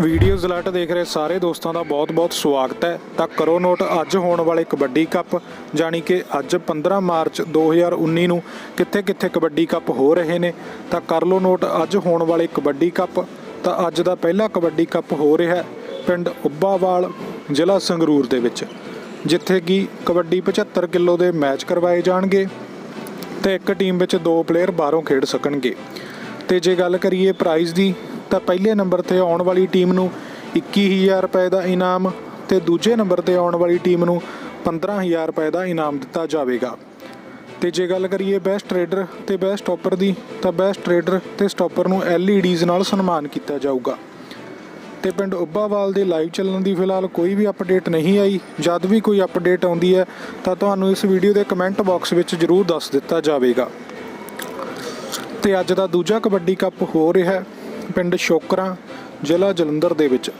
Videos alert ਦੇਖ ਰਹੇ ਸਾਰੇ ਦੋਸਤਾਂ ਦਾ ਬਹੁਤ-ਬਹੁਤ ਸਵਾਗਤ ਹੈ। ਤਾਂ ਕਰੋ ਨੋਟ, ਅੱਜ ਹੋਣ ਵਾਲੇ ਕਬੱਡੀ ਕੱਪ, ਜਾਣੀ ਕਿ ਅੱਜ 15 ਮਾਰਚ 2019 ਨੂੰ ਕਿੱਥੇ-ਕਿੱਥੇ ਕਬੱਡੀ ਕੱਪ ਹੋ ਰਹੇ ਨੇ। ਤਾਂ ਕਰ ਲਓ ਨੋਟ, ਅੱਜ ਹੋਣ ਵਾਲੇ ਕਬੱਡੀ ਕੱਪ, ਤਾਂ ਅੱਜ ਦਾ ਪਹਿਲਾ ਕਬੱਡੀ ਕੱਪ ਹੋ ਰਿਹਾ ਪਿੰਡ ਉੱਬਾਵਾਲ ਜ਼ਿਲ੍ਹਾ ਸੰਗਰੂਰ ਦੇ ਵਿੱਚ, ਜਿੱਥੇ ਕਿ ਕਬੱਡੀ 75 ਕਿਲੋ ਦੇ ਮੈਚ ਕਰਵਾਏ ਜਾਣਗੇ ਤੇ ਇੱਕ ਟੀਮ ਵਿੱਚ ਦੋ ਪਲੇਅਰ ਬਾਹਰੋਂ ਖੇਡ ਸਕਣਗੇ। ਤੇ ਜੇ ਗੱਲ ਕਰੀਏ ਪ੍ਰਾਈਜ਼ ਦੀ ਤਾਂ ਪਹਿਲੇ ਨੰਬਰ ਤੇ ਆਉਣ ਵਾਲੀ ਟੀਮ ਨੂੰ 21000 ਰੁਪਏ ਦਾ ਇਨਾਮ ਤੇ ਦੂਜੇ ਨੰਬਰ ਤੇ ਆਉਣ ਵਾਲੀ ਟੀਮ ਨੂੰ 15000 ਰੁਪਏ ਦਾ ਇਨਾਮ ਦਿੱਤਾ ਜਾਵੇਗਾ। ਤੇ ਜੇ ਗੱਲ ਕਰੀਏ ਬੈਸਟ ਟ੍ਰੇਡਰ ਤੇ ਬੈਸਟ ਸਟਾਪਰ ਦੀ, ਤਾਂ ਬੈਸਟ ਟ੍ਰੇਡਰ ਤੇ ਸਟਾਪਰ ਨੂੰ LEDs ਨਾਲ ਸਨਮਾਨ ਕੀਤਾ ਜਾਊਗਾ। ਤੇ ਪਿੰਡ ਉੱਬਾਵਾਲ ਦੇ ਲਾਈਵ ਚੱਲਣ ਦੀ ਫਿਲਹਾਲ ਕੋਈ ਵੀ ਅਪਡੇਟ ਨਹੀਂ ਆਈ। ਜਦ ਵੀ ਕੋਈ ਅਪਡੇਟ ਆਉਂਦੀ ਹੈ, ਤਾਂ ਤੁਹਾਨੂੰ ਇਸ ਵੀਡੀਓ ਦੇ ਕਮੈਂਟ ਬਾਕਸ ਵਿੱਚ ਜ਼ਰੂਰ ਦੱਸ ਦਿੱਤਾ ਜਾਵੇਗਾ। ਤੇ ਅੱਜ ਦਾ ਦੂਜਾ ਕਬੱਡੀ ਕੱਪ ਹੋ ਰਿਹਾ ਹੈ। ਪਿੰਡ ਸ਼ੋਕਰਾ, ਜ਼ਿਲ੍ਹਾ ਜਲੰਧਰ ਦੇ ਵਿੱਚ,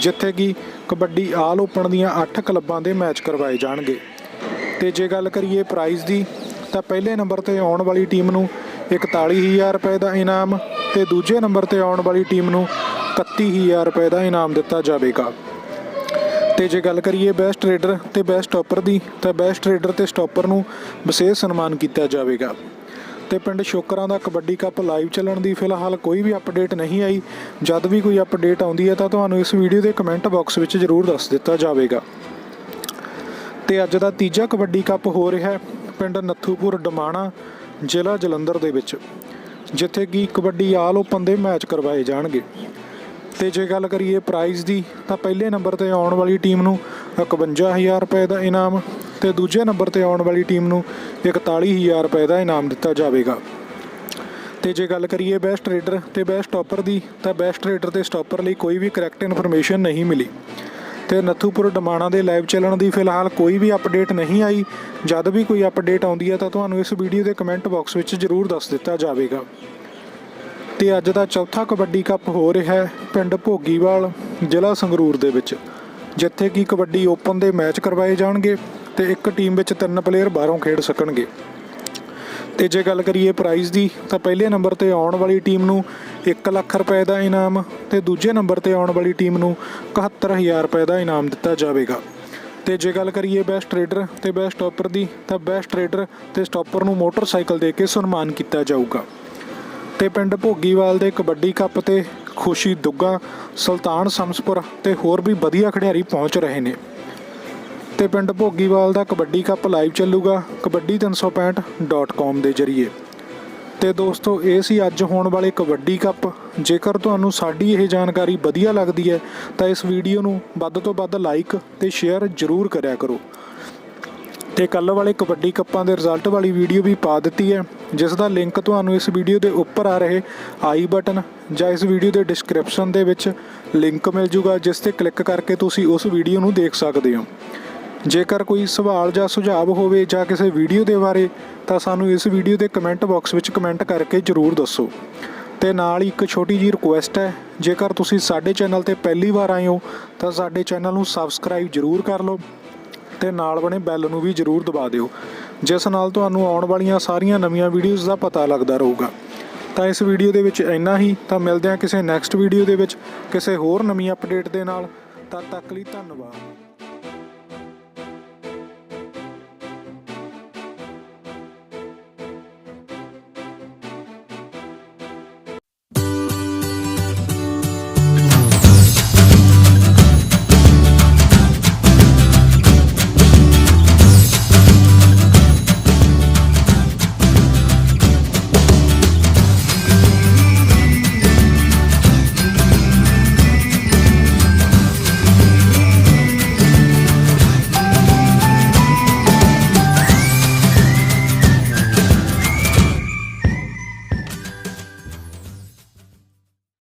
ਜਿੱਥੇ ਕਿ ਕਬੱਡੀ ਆਲ ਓਪਨ ਦੀਆਂ 8 ਕਲੱਬਾਂ ਦੇ ਮੈਚ ਕਰਵਾਏ ਜਾਣਗੇ। ਤੇ ਜੇ ਗੱਲ ਕਰੀਏ ਪ੍ਰਾਈਜ਼ ਦੀ, ਤਾਂ ਪਹਿਲੇ ਨੰਬਰ ਤੇ ਆਉਣ ਵਾਲੀ ਟੀਮ ਨੂੰ 41000 ਰੁਪਏ ਦਾ ਇਨਾਮ ਤੇ ਦੂਜੇ ਨੰਬਰ ਤੇ ਆਉਣ ਵਾਲੀ ਟੀਮ ਨੂੰ 31000 ਰੁਪਏ ਦਾ ਇਨਾਮ ਦਿੱਤਾ ਜਾਵੇਗਾ। ਤੇ ਜੇ ਗੱਲ ਕਰੀਏ ਬੈਸਟ ਰੇਡਰ ਤੇ ਬੈਸਟ ਸਟਾਪਰ ਦੀ, ਤਾਂ ਬੈਸਟ ਰੇਡਰ ਤੇ ਸਟਾਪਰ ਨੂੰ ਵਿਸ਼ੇਸ਼ ਸਨਮਾਨ ਕੀਤਾ ਜਾਵੇਗਾ। ਤੇ ਪਿੰਡ ਸ਼ੋਕਰਾਂ ਦਾ ਕਬੱਡੀ ਕੱਪ ਲਾਈਵ ਚੱਲਣ ਦੀ ਫਿਲਹਾਲ ਕੋਈ ਵੀ ਅਪਡੇਟ ਨਹੀਂ ਆਈ। ਜਦ ਵੀ ਕੋਈ ਅਪਡੇਟ ਆਉਂਦੀ ਹੈ ਤਾਂ ਤੁਹਾਨੂੰ ਇਸ ਵੀਡੀਓ ਦੇ ਕਮੈਂਟ ਬਾਕਸ ਵਿੱਚ ਜ਼ਰੂਰ ਦੱਸ ਦਿੱਤਾ ਜਾਵੇਗਾ। ਤੇ ਅੱਜ ਦਾ ਤੀਜਾ ਕਬੱਡੀ ਕੱਪ ਹੋ ਰਿਹਾ ਹੈ ਪਿੰਡ ਨੱਥੂਪੁਰ, ਡਮਾਣਾ, ਜ਼ਿਲ੍ਹਾ ਜਲੰਧਰ ਦੇ ਵਿੱਚ, ਜਿੱਥੇ ਕਿ ਕਬੱਡੀ ਆਲ ਓਪਨ ਦੇ ਮੈਚ ਕਰਵਾਏ ਜਾਣਗੇ। ਤੇ ਜੇ ਗੱਲ ਕਰੀਏ ਪ੍ਰਾਈਜ਼ ਦੀ, ਤਾਂ ਪਹਿਲੇ ਨੰਬਰ ਤੇ ਆਉਣ ਵਾਲੀ ਟੀਮ ਨੂੰ 51000 ਰੁਪਏ ਦਾ ਇਨਾਮ ਤੇ ਦੂਜੇ ਨੰਬਰ ਤੇ ਆਉਣ ਵਾਲੀ ਟੀਮ ਨੂੰ 41000 ਰੁਪਏ ਦਾ ਇਨਾਮ ਦਿੱਤਾ ਜਾਵੇਗਾ। ਤੇ ਜੇ ਗੱਲ ਕਰੀਏ ਬੈਸਟ ਰੇਡਰ ਤੇ ਬੈਸਟ ਸਟਾਪਰ ਦੀ, ਤਾਂ ਬੈਸਟ ਰੇਡਰ ਤੇ ਸਟਾਪਰ ਲਈ ਕੋਈ ਵੀ ਕਰੈਕਟ ਇਨਫੋਰਮੇਸ਼ਨ ਨਹੀਂ ਮਿਲੀ। ਤੇ ਨੱਥੂਪੁਰ ਡਮਾਣਾ ਦੇ ਲਾਈਵ ਚੱਲਣ ਦੀ ਫਿਲਹਾਲ ਕੋਈ ਵੀ ਅਪਡੇਟ ਨਹੀਂ ਆਈ। ਜਦ ਵੀ ਕੋਈ ਅਪਡੇਟ ਆਉਂਦੀ ਹੈ, ਤਾਂ ਤੁਹਾਨੂੰ ਇਸ ਵੀਡੀਓ ਦੇ ਕਮੈਂਟ ਬਾਕਸ ਵਿੱਚ ਜ਼ਰੂਰ ਦੱਸ ਦਿੱਤਾ ਜਾਵੇਗਾ। ਤੇ ਅੱਜ ਦਾ ਚੌਥਾ ਕਬੱਡੀ ਕੱਪ ਹੋ ਰਿਹਾ ਹੈ ਪਿੰਡ ਭੋਗੀਵਾਲ ਜ਼ਿਲ੍ਹਾ ਸੰਗਰੂਰ ਦੇ ਵਿੱਚ, ਜਿੱਥੇ ਕਿ ਕਬੱਡੀ ਓਪਨ ਦੇ ਮੈਚ ਕਰਵਾਏ ਜਾਣਗੇ। ਤੇ ਇੱਕ ਟੀਮ ਵਿੱਚ ਤਿੰਨ ਪਲੇਅਰ ਬਾਹਰੋਂ ਖੇਡ ਸਕਣਗੇ। ਤੇ ਜੇ ਗੱਲ ਕਰੀਏ ਪ੍ਰਾਈਜ਼ ਦੀ, ਤਾਂ ਪਹਿਲੇ ਨੰਬਰ ਤੇ ਆਉਣ ਵਾਲੀ ਟੀਮ ਨੂੰ 1 ਲੱਖ ਰੁਪਏ ਦਾ ਇਨਾਮ ਤੇ ਦੂਜੇ ਨੰਬਰ ਤੇ ਆਉਣ ਵਾਲੀ ਟੀਮ ਨੂੰ 71000 ਰੁਪਏ ਦਾ ਇਨਾਮ ਦਿੱਤਾ ਜਾਵੇਗਾ। ਤੇ ਜੇ ਗੱਲ ਕਰੀਏ ਬੈਸਟ ਟ੍ਰੇਡਰ ਤੇ ਬੈਸਟ ਸਟਾਪਰ ਦੀ, ਤਾਂ ਬੈਸਟ ਟ੍ਰੇਡਰ ਤੇ ਸਟਾਪਰ ਨੂੰ ਮੋਟਰਸਾਈਕਲ ਦੇ ਕੇ ਸਨਮਾਨ ਕੀਤਾ ਜਾਊਗਾ। ਤੇ ਪਿੰਡ ਭੋਗੀਵਾਲ ਦੇ ਕਬੱਡੀ ਕੱਪ ਤੇ ਖੁਸ਼ੀ ਦੁੱਗਾ, ਸੁਲਤਾਨ ਸਮਸਪੁਰ ਤੇ ਹੋਰ ਵੀ ਵਧੀਆ ਖਿਡਾਰੀ ਪਹੁੰਚ ਰਹੇ ਨੇ। ਤੇ ਪਿੰਡ ਭੋਗੀਵਾਲ ਦਾ ਕਬੱਡੀ ਕੱਪ ਲਾਈਵ ਚੱਲੂਗਾ ਕਬੱਡੀ365.com ਦੇ ਜ਼ਰੀਏ। ਤੇ ਦੋਸਤੋ, ਇਹ ਸੀ ਅੱਜ ਹੋਣ ਵਾਲੇ ਕਬੱਡੀ ਕੱਪ। ਜੇਕਰ ਤੁਹਾਨੂੰ ਸਾਡੀ ਇਹ ਜਾਣਕਾਰੀ ਵਧੀਆ ਲੱਗਦੀ ਹੈ, ਤਾਂ ਇਸ ਵੀਡੀਓ ਨੂੰ ਵੱਧ ਤੋਂ ਵੱਧ ਲਾਈਕ ਤੇ ਸ਼ੇਅਰ ਜ਼ਰੂਰ ਕਰਿਆ ਕਰੋ। ਤੇ ਕੱਲ ਵਾਲੇ ਕਬੱਡੀ ਕੱਪਾਂ ਦੇ ਰਿਜ਼ਲਟ ਵਾਲੀ ਵੀਡੀਓ ਵੀ ਪਾ ਦਿੱਤੀ ਹੈ, ਜਿਸ ਦਾ ਲਿੰਕ ਤੁਹਾਨੂੰ ਇਸ ਵੀਡੀਓ ਦੇ ਉੱਪਰ ਆ ਰਹੇ ਆਈ ਬਟਨ ਜਾਂ ਇਸ ਵੀਡੀਓ ਦੇ ਡਿਸਕ੍ਰਿਪਸ਼ਨ ਦੇ ਵਿੱਚ ਲਿੰਕ ਮਿਲ ਜੂਗਾ, ਜਿਸ ਤੇ ਕਲਿੱਕ ਕਰਕੇ ਤੁਸੀਂ ਉਸ ਵੀਡੀਓ ਨੂੰ ਦੇਖ ਸਕਦੇ ਹੋ। ਜੇਕਰ ਕੋਈ ਸਵਾਲ ਜਾਂ ਸੁਝਾਅ ਹੋਵੇ ਜਾਂ ਕਿਸੇ ਵੀਡੀਓ ਦੇ ਬਾਰੇ, ਤਾਂ ਸਾਨੂੰ ਇਸ ਵੀਡੀਓ ਦੇ ਕਮੈਂਟ ਬਾਕਸ ਵਿੱਚ ਕਮੈਂਟ ਕਰਕੇ ਜਰੂਰ ਦੱਸੋ। ਤੇ ਨਾਲ ਹੀ ਇੱਕ ਛੋਟੀ ਜੀ ਰਿਕੁਐਸਟ ਹੈ, ਜੇਕਰ ਤੁਸੀਂ ਸਾਡੇ ਚੈਨਲ ਤੇ ਪਹਿਲੀ ਵਾਰ ਆਏ ਹੋ, ਤਾਂ ਸਾਡੇ ਚੈਨਲ ਨੂੰ ਸਬਸਕ੍ਰਾਈਬ ਜਰੂਰ ਕਰ ਲਓ ਤੇ ਨਾਲ ਬਣੇ ਬੈਲ ਨੂੰ ਵੀ ਜਰੂਰ ਦਬਾ ਦਿਓ, ਜਿਸ ਨਾਲ ਤੁਹਾਨੂੰ ਆਉਣ ਵਾਲੀਆਂ ਸਾਰੀਆਂ ਨਵੀਆਂ ਵੀਡੀਓਜ਼ ਦਾ ਪਤਾ ਲੱਗਦਾ ਰਹੂਗਾ। ਤਾਂ ਇਸ ਵੀਡੀਓ ਦੇ ਵਿੱਚ ਇੰਨਾ ਹੀ, ਤਾਂ ਮਿਲਦੇ ਹਾਂ ਕਿਸੇ ਨੈਕਸਟ ਵੀਡੀਓ ਦੇ ਵਿੱਚ, ਕਿਸੇ ਹੋਰ ਨਵੀਂ ਅਪਡੇਟ ਦੇ ਨਾਲ। ਤਦ ਤੱਕ ਲਈ ਧੰਨਵਾਦ।